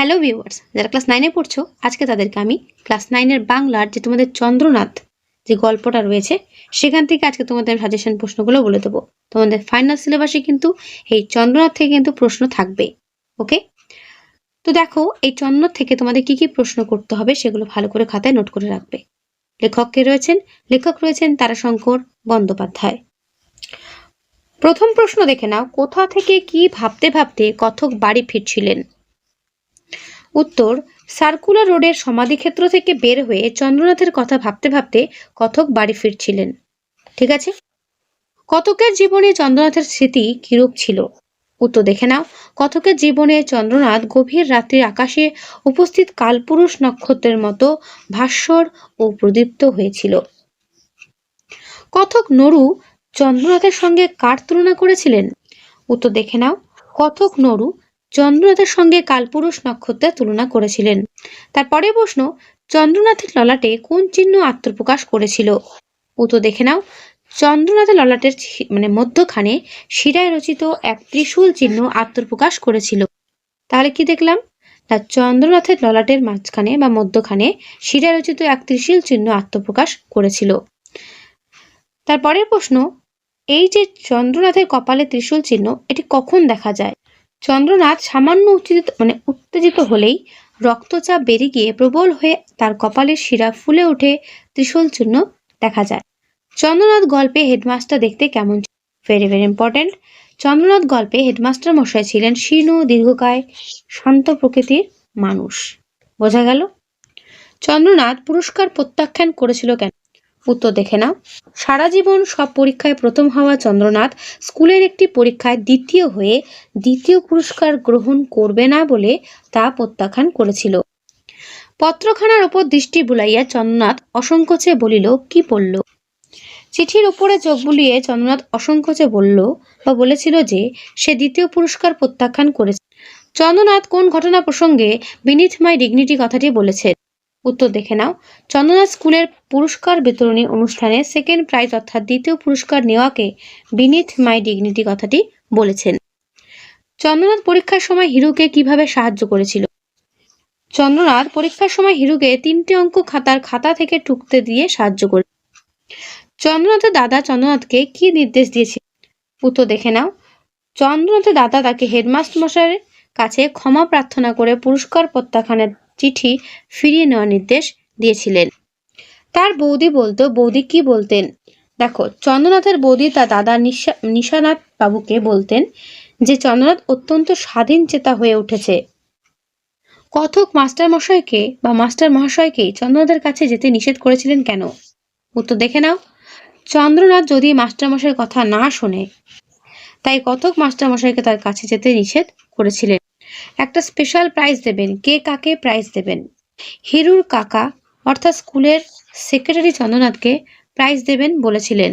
Hello viewers যারা class নাইনে পড়ছো, আজকে তাদেরকে আমি ক্লাস নাইনের বাংলার যে তোমাদের চন্দ্রনাথ যে গল্পটা রয়েছে, সেখান থেকে আজকে তোমাদের সাজেশন প্রশ্নগুলো বলে দেবো। তোমাদের ফাইনাল সিলেবাসে কিন্তু এই চন্দ্রনাথ থেকে কিন্তু প্রশ্ন থাকবে ওকে তো দেখো, এই চন্দ্রনাথ থেকে তোমাদের কি কি প্রশ্ন করতে হবে সেগুলো ভালো করে খাতায় নোট করে রাখবে। লেখক কে রয়েছেন? লেখক রয়েছেন তারাশঙ্কর বন্দ্যোপাধ্যায়। প্রথম প্রশ্ন দেখে নাও, কোথা থেকে কি ভাবতে ভাবতে কথক বাড়ি ফিরছিলেন? উত্তর সার্কুলার রোডের সমাধিক্ষেত্র থেকে বের হয়ে চন্দ্রনাথের কথা ভাবতে ভাবতে কথক বাড়ি ফিরছিলেন। ঠিক আছে? কথকের জীবনে চন্দ্রনাথের স্মৃতি কিরূপ ছিল? উত্তর দেখে নাও। কথকের জীবনে চন্দ্রনাথ গভীর রাত্রির আকাশে উপস্থিত কালপুরুষ নক্ষত্রের মতো ভাস্বর ও প্রদীপ্ত হয়েছিল। কথক নরু চন্দ্রনাথের সঙ্গে কার তুলনা করেছিলেন? উত্তর দেখে নাও। কথক নরু চন্দ্রনাথের সঙ্গে কালপুরুষ নক্ষত্রের তুলনা করেছিলেন। তারপরে প্রশ্ন, চন্দ্রনাথের ললাটে কোন চিহ্ন আত্মপ্রকাশ করেছিল? উত্তর দেখে নাও। চন্দ্রনাথের ললাটের মানে মধ্যখানে শিরায় রচিত এক ত্রিশূল চিহ্ন আত্মপ্রকাশ করেছিল। তাহলে কি দেখলাম? না, চন্দ্রনাথের ললাটের মাঝখানে বা মধ্যখানে শিরায় রচিত এক ত্রিশূল চিহ্ন আত্মপ্রকাশ করেছিল। তারপরের প্রশ্ন, এই যে চন্দ্রনাথের কপালে ত্রিশূল চিহ্ন, এটি কখন দেখা যায়? চন্দ্রনাথ সামান্য উত্তেজিত মানে উত্তেজিত হলেই রক্তচাপ বেড়ে গিয়ে প্রবল হয়ে তার কপালের শিরা ফুলে ওঠে ত্রিশূল চিহ্ন দেখা যায়। চন্দ্রনাথ গল্পে হেডমাস্টার দেখতে কেমন ভেরি ভেরি ইম্পর্টেন্ট চন্দ্রনাথ গল্পে হেডমাস্টার মশাই ছিলেন শীর্ণ, দীর্ঘকায়, শান্ত প্রকৃতির মানুষ। বোঝা গেল? চন্দ্রনাথ পুরস্কার প্রত্যাখ্যান করেছিল কেন? উত্তর দেখে নাও। সারা জীবন সব পরীক্ষায় প্রথম হওয়া চন্দ্রনাথ স্কুলের একটি পরীক্ষায় দ্বিতীয় হয়ে দ্বিতীয় পুরস্কার গ্রহণ করবে না বলে তা প্রত্যাখ্যান করেছিল। পত্রখানার ওপর দৃষ্টি বুলাইয়া চন্দ্রনাথ অসংকোচে বলিল, কি পড়ল চিঠির উপরে চোখ বুলিয়ে চন্দ্রনাথ অসংকোচে বলল বা বলেছিল যে সে দ্বিতীয় পুরস্কার প্রত্যাখ্যান করেছে। চন্দ্রনাথ কোন ঘটনা প্রসঙ্গে বিনিথ মাই ডিগনিটি কথাটি বলেছে উত্তর দেখে নাও। চন্দ্রনাথ স্কুলের পুরস্কার বিতরণী অনুষ্ঠানে সেকেন্ড প্রাইজ অর্থাৎ দ্বিতীয় পুরস্কার নেওয়াকে বিনিথ মাই ডিগনিটি কথাটি বলেছেন। চন্দ্রনাথ পরীক্ষার সময় হিরুকে কীভাবে সাহায্য করেছিল? চন্দ্রনাথ পরীক্ষার সময় হিরুকে তিনটি অঙ্ক খাতার খাতা থেকে টুকতে দিয়ে সাহায্য করে চন্দ্রনাথের দাদা চন্দ্রনাথকে কি নির্দেশ দিয়েছিল? উত্তর দেখে নাও। চন্দ্রনাথের দাদা তাকে হেডমাস্টার কাছে ক্ষমা প্রার্থনা করে পুরস্কার প্রত্যাখ্যানের চিঠি ফিরিয়ে নেওয়ার নির্দেশ দিয়েছিলেন। তার বৌদি বলতো, বৌদি কি বলতেন? দেখো, চন্দ্রনাথের বৌদি তার দাদা নিশা, নিশানাথ বাবুকে বলতেন যে, চন্দ্রনাথ অত্যন্ত স্বাধীন চেতা হয়ে উঠেছে। কথক মাস্টার মশাইকে বা মাস্টার মহাশয়কে চন্দ্রনাথের কাছে যেতে নিষেধ করেছিলেন কেন? উত্তর দেখে নাও। চন্দ্রনাথ যদি মাস্টারমশাইয়ের কথা না শোনে, তাই কথক মাস্টারমশাইকে তার কাছে যেতে নিষেধ করেছিলেন। একটা স্পেশাল প্রাইজ দেবেন। কে কাকে প্রাইজ দেবেন? হিরুর কাকা, অর্থাৎ স্কুলের সেক্রেটারি চন্দ্রনাথকে প্রাইজ দেবেন বলেছিলেন।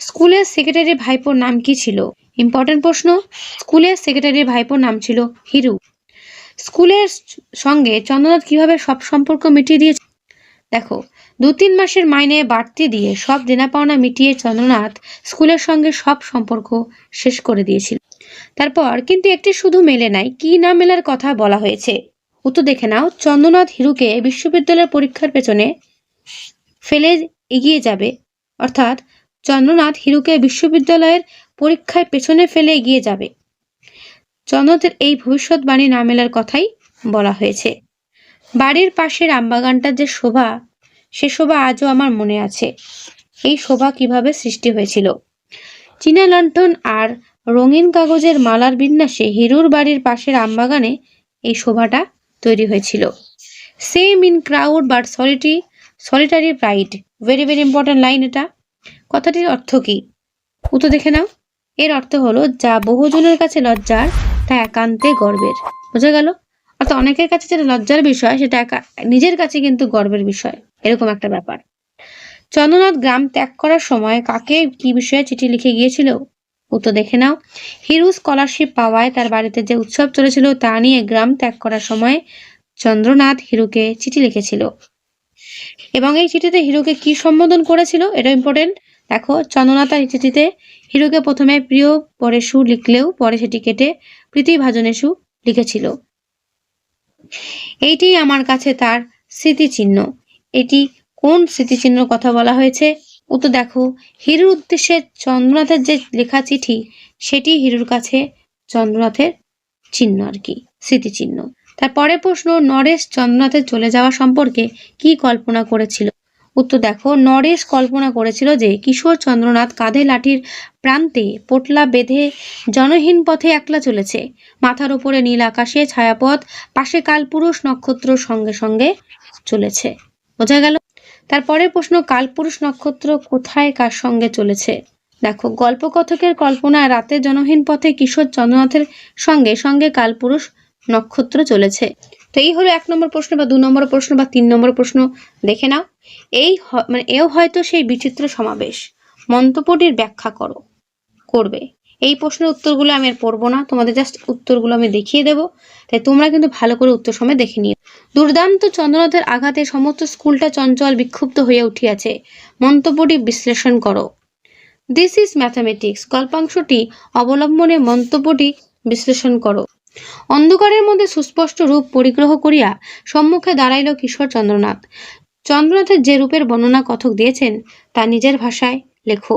স্কুলের সেক্রেটারি ভাইপোর নাম কি ছিল? ইম্পর্টেন্ট প্রশ্ন। স্কুলের সেক্রেটারি ভাইপোর নাম ছিল হিরু। স্কুলের সঙ্গে চন্দ্রনাথ কীভাবে সব সম্পর্ক মিটিয়ে দিয়েছে? দেখো, দু তিন মাসের মাইনে বাড়তি দিয়ে সব দেনা পাওনা মিটিয়ে চন্দ্রনাথ স্কুলের সঙ্গে সব সম্পর্ক শেষ করে দিয়েছিল। তারপর কিন্তু একটি শুধু মেলে নাই, কি না মেলার কথা বলা হয়েছে। উত্তর দেখে নাও, চন্দ্রনাথ হিরুকে বিশ্ববিদ্যালয়ের পরীক্ষার পেছনে ফেলে এগিয়ে যাবে। অর্থাৎ চন্দ্রনাথ হিরুকে বিশ্ববিদ্যালয়ের পরীক্ষায় পেছনে ফেলে এগিয়ে যাবে। চন্দ্রনাথের এই ভবিষ্যৎবাণী না মেলার কথাই বলা হয়েছে। বাড়ির পাশের আমবাগানটার যে শোভা, সে শোভা আজও আমার মনে আছে। এই শোভা কীভাবে সৃষ্টি হয়েছিল? চীনা লণ্ঠন আর রঙিন কাগজের মালার বিন্যাসে হিরুর বাড়ির পাশের আমবাগানে এই শোভাটা তৈরি হয়েছিল। Same in crowd but solity solitary pride very very important line এটা। কথাটির অর্থ কি? উত্তর দেখে নাও। এর অর্থ হলো, যা বহুজনের কাছে লজ্জার, তা একান্তে গর্বের। বোঝা গেল? অর্থাৎ অনেকের কাছে যেটা লজ্জার বিষয়, সেটা একা, নিজের কাছে কিন্তু গর্বের বিষয়। এরকম একটা ব্যাপার। চন্দ্রনাথ গ্রাম ত্যাগ করার সময় কাকে কি বিষয়ে চিঠি লিখে গিয়েছিল? উত্তর দেখে নাও। হিরু স্কলারশিপ পাওয়ায় তার বাড়িতে যে উৎসব চলেছিল তা নিয়ে গ্রাম ত্যাগ করার সময় চন্দ্রনাথ হিরুকে চিঠি লিখেছিল। এবং এই চিঠিতে হিরুকে কি সম্বোধন করেছিল এটা ইম্পর্টেন্ট দেখো, চন্দ্রনাথ এই চিঠিতে হিরুকে প্রথমে প্রিয় পরে সু লিখলেও পরে সেটি কেটে প্রীতি ভাজনে সু লিখেছিল। এইটি আমার কাছে তার স্মৃতিচিহ্ন। এটি কোন স্মৃতিচিহ্ন কথা বলা হয়েছে? ও তো দেখো, হিরুর উদ্দেশ্যে চন্দ্রনাথের যে লেখা চিঠি, সেটি হিরুর কাছে চন্দ্রনাথের চিহ্ন আর কি, স্মৃতিচিহ্ন। তারপরে প্রশ্ন, নরেশ চন্দ্রনাথের চলে যাওয়া সম্পর্কে কি কল্পনা করেছিল? উত্তর দেখো, নরেশ কল্পনা করেছিল যে কিশোর চন্দ্রনাথ কাঁধে লাঠির প্রান্তে পোটলা বেঁধে জনহীন পথে একলা চলেছে। মাথার উপরে নীল আকাশে ছায়াপথ, পাশে কালপুরুষ নক্ষত্র সঙ্গে সঙ্গে চলেছে। বোঝা গেল তারপরের প্রশ্ন, কালপুরুষ নক্ষত্র কোথায় কার সঙ্গে চলেছে? দেখো, গল্পকথকের কল্পনা রাতে জনহীন পথে কিশোর চন্দ্রনাথের সঙ্গে সঙ্গে কালপুরুষ নক্ষত্র চলেছে। তো এই হলো এক নম্বর প্রশ্ন বা দু নম্বর প্রশ্ন বা তিন নম্বর প্রশ্ন, দেখে নাও। এই মানে এও হয়তো সেই বিচিত্র সমাবেশ। মন্তব্যটির ব্যাখ্যা করো, করবে। এই প্রশ্নের উত্তরগুলো আমি আর পড়ব না। তোমাদের জাস্ট উত্তরগুলো আমি দেখিয়ে দেবো। তাই তোমরা কিন্তু ভালো করে উত্তর সময় দেখে নিও। দুর্দান্ত চন্দ্রনাথের আঘাতে সমস্ত স্কুলটা চঞ্চল বিক্ষুব্ধ হয়ে উঠিয়াছে। মন্তব্যটি বিশ্লেষণ করো। দিস ইজ ম্যাথামেটিক্স গল্পাংশটি অবলম্বনে মন্তব্যটি বিশ্লেষণ করো। অন্ধকারের মধ্যে সুস্পষ্ট রূপ পরিগ্রহ করিয়া সম্মুখে দাঁড়াইল কিশোর চন্দ্রনাথ। চন্দ্রনাথের যে রূপের বর্ণনা কথক দিয়েছেন, তা নিজের ভাষায় লেখো।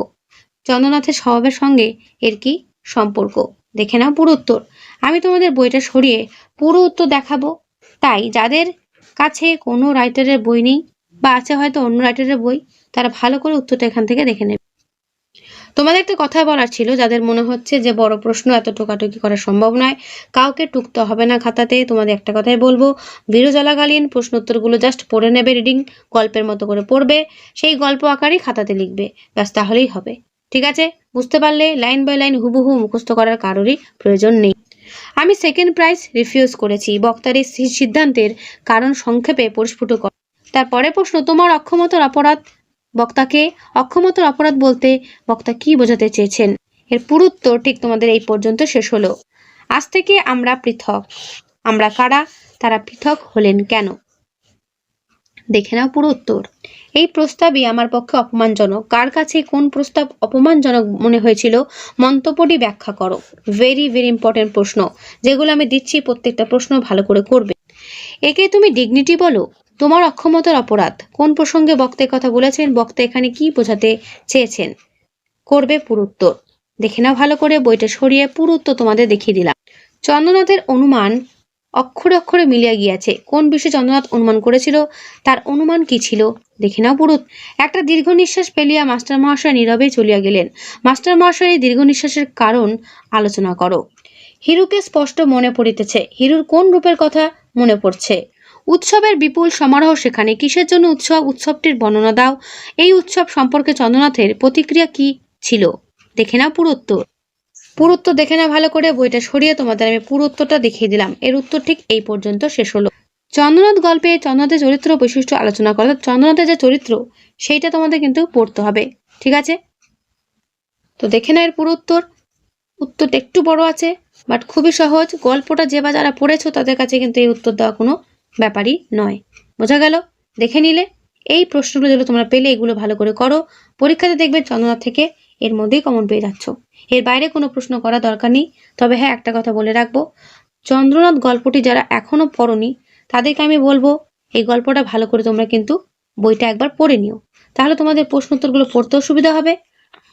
চন্দ্রনাথের স্বভাবের সঙ্গে এর কি সম্পর্ক? দেখে নাও পুরো উত্তর। আমি তোমাদের বইটা সরিয়ে পুরো উত্তর দেখাবো। তাই যাদের কাছে কোনো রাইটারের বই নেই বা আছে হয়তো অন্য রাইটারের বই, তারা ভালো করে উত্তরটা এখান থেকে দেখে নেবে। তোমাদের একটা কথা বলার ছিল, যাদের মনে হচ্ছে যে বড় প্রশ্ন এত টোকাটুকি করা সম্ভব নয়, কাউকে টুকতে হবে না খাতাতে, তোমাদের একটা কথাই বলব। ভিডিও চলাকালীন প্রশ্ন উত্তরগুলো জাস্ট পড়ে নেবে রিডিং গল্পের মতো করে পড়বে, সেই গল্প আকারেই খাতাতে লিখবে। ব্যাস, তাহলেই হবে। ঠিক আছে? বুঝতে পারলে লাইন বাই লাইন হুবহু মুখস্থ করার কারোরই প্রয়োজন নেই। আমি সেকেন্ড প্রাইজ রিফিউজ করেছি। বক্তার এই সিদ্ধান্তের কারণ সংক্ষেপে পরিস্ফুট কর। তারপরে প্রশ্ন, তোমার অক্ষমতার অপরাধ? বক্তাকে অক্ষমতার অপরাধ বলতে বক্তা কি বোঝাতে চেয়েছেন? এর পুরো উত্তর ঠিক তোমাদের এই পর্যন্ত শেষ হলো। আজ থেকে আমরা পৃথক। আমরা কারা? তারা পৃথক হলেন কেন? দেখে নাও পুরো উত্তর। এই প্রস্তাবই আমার পক্ষে অপমানজনক। কার কাছে কোন প্রস্তাব অপমানজনক মনে হয়েছিল, মন্তব্যটি ব্যাখ্যা করো। ভেরি ভেরি ইম্পর্টেন্ট প্রশ্ন, যেগুলো আমি দিচ্ছি প্রত্যেকটা প্রশ্ন ভালো করে করবে। একে তুমি ডিগনিটি বলো, তোমার অক্ষমতার অপরাধ। কোন প্রসঙ্গে বক্তা কথা বলেছেন, বক্তা এখানে কি বোঝাতে চেয়েছেন? করবে পুরুত্তর দেখে নাও ভালো করে, বইটা সরিয়ে পুরো উত্তর তোমাদের দেখিয়ে দিলাম। চন্দ্রনাথের অনুমান অক্ষরে অক্ষরে মিলিয়া গিয়াছে। কোন বিষয়ে চন্দ্রনাথ অনুমান করেছিল? তার অনুমান কি ছিল? দেখে নাও পুরো একটা দীর্ঘ নিঃশ্বাস ফেলিয়া মাস্টার মহাশয় নীরবে চলিয়া গেলেন। মাস্টার মহাশয় দীর্ঘ নিঃশ্বাসের কারণ আলোচনা করো। হিরুকে স্পষ্ট মনে পড়িতেছে। হিরুর কোন রূপের কথা মনে পড়ছে? উৎসবের বিপুল সমারোহ সেখানে কিসের জন্য উৎসব উৎসবটির বর্ণনা দাও? এই উৎসব সম্পর্কে চন্দ্রনাথের প্রতিক্রিয়া কি ছিল? দেখে নাও পুরো উত্তর পুরো উত্তর দেখে না ভালো করে বইটা সরিয়ে তোমাদের আমি পুরো উত্তরটা দেখিয়ে দিলাম। এর উত্তর ঠিক এই পর্যন্ত শেষ হলো। চন্দ্রনাথ গল্পে চন্দ্রনাথের চরিত্র বৈশিষ্ট্য আলোচনা করা চন্দ্রনাথের যে চরিত্র, সেইটা তোমাদের কিন্তু পড়তে হবে। ঠিক আছে? তো দেখে না এর পুরো উত্তর। উত্তরটা একটু বড় আছে বাট খুবই সহজ। গল্পটা যে বা যারা পড়েছো, তাদের কাছে কিন্তু এই উত্তর দেওয়া কোনো ব্যাপারই নয়। বোঝা গেল? দেখে নিলে এই প্রশ্নগুলো যেগুলো তোমরা পেলে, এগুলো ভালো করে করো। পরীক্ষাতে দেখবে চন্দ্রনাথ থেকে এর মধ্যেই কমন পেয়ে যাচ্ছ। এর বাইরে কোনো প্রশ্ন করা দরকার নেই। তবে হ্যাঁ একটা কথা বলে রাখব। চন্দ্রনাথ গল্পটি যারা এখনও পড়নি, তাদেরকে আমি বলব, এই গল্পটা ভালো করে তোমরা কিন্তু বইটা একবার পড়ে নিও। তাহলে তোমাদের প্রশ্ন উত্তরগুলো পড়তেও সুবিধা হবে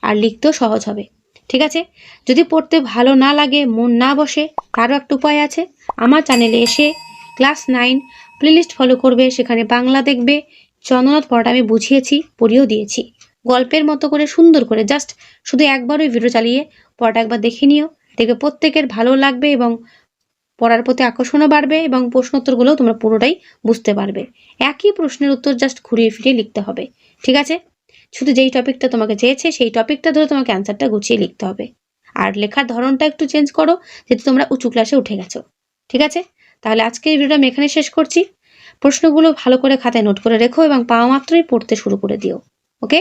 আর লিখতেও সহজ হবে। ঠিক আছে? যদি পড়তে ভালো না লাগে, মন না বসে তারও একটা উপায় আছে। আমার চ্যানেলে এসে ক্লাস নাইন প্লেলিস্ট ফলো করবে। সেখানে বাংলা দেখবে। চন্দ্রনাথ পড়াটা আমি বুঝিয়েছি, পড়িয়েও দিয়েছি। গল্পের মতো করে সুন্দর করে জাস্ট শুধু একবার ওই ভিডিও চালিয়ে পড়াটা একবার দেখে নিও। দেখে প্রত্যেকের ভালো লাগবে এবং পড়ার প্রতি আকর্ষণও বাড়বে এবং প্রশ্নোত্তরগুলোও তোমরা পুরোটাই বুঝতে পারবে। একই প্রশ্নের উত্তর জাস্ট ঘুরিয়ে ফিরিয়ে লিখতে হবে, ঠিক আছে? শুধু যেই টপিকটা তোমাকে চেয়েছে, সেই টপিকটা ধরে তোমাকে অ্যান্সারটা গুছিয়ে লিখতে হবে। আর লেখার ধরনটা একটু চেঞ্জ করো, যেহেতু তোমরা উঁচু ক্লাসে উঠে গেছো, ঠিক আছে? তাহলে আজকের ভিডিওটা আমি এখানে শেষ করছি। প্রশ্নগুলো ভালো করে খাতায় নোট করে রেখো এবং পাওয়া মাত্রই পড়তে শুরু করে দিও ওকে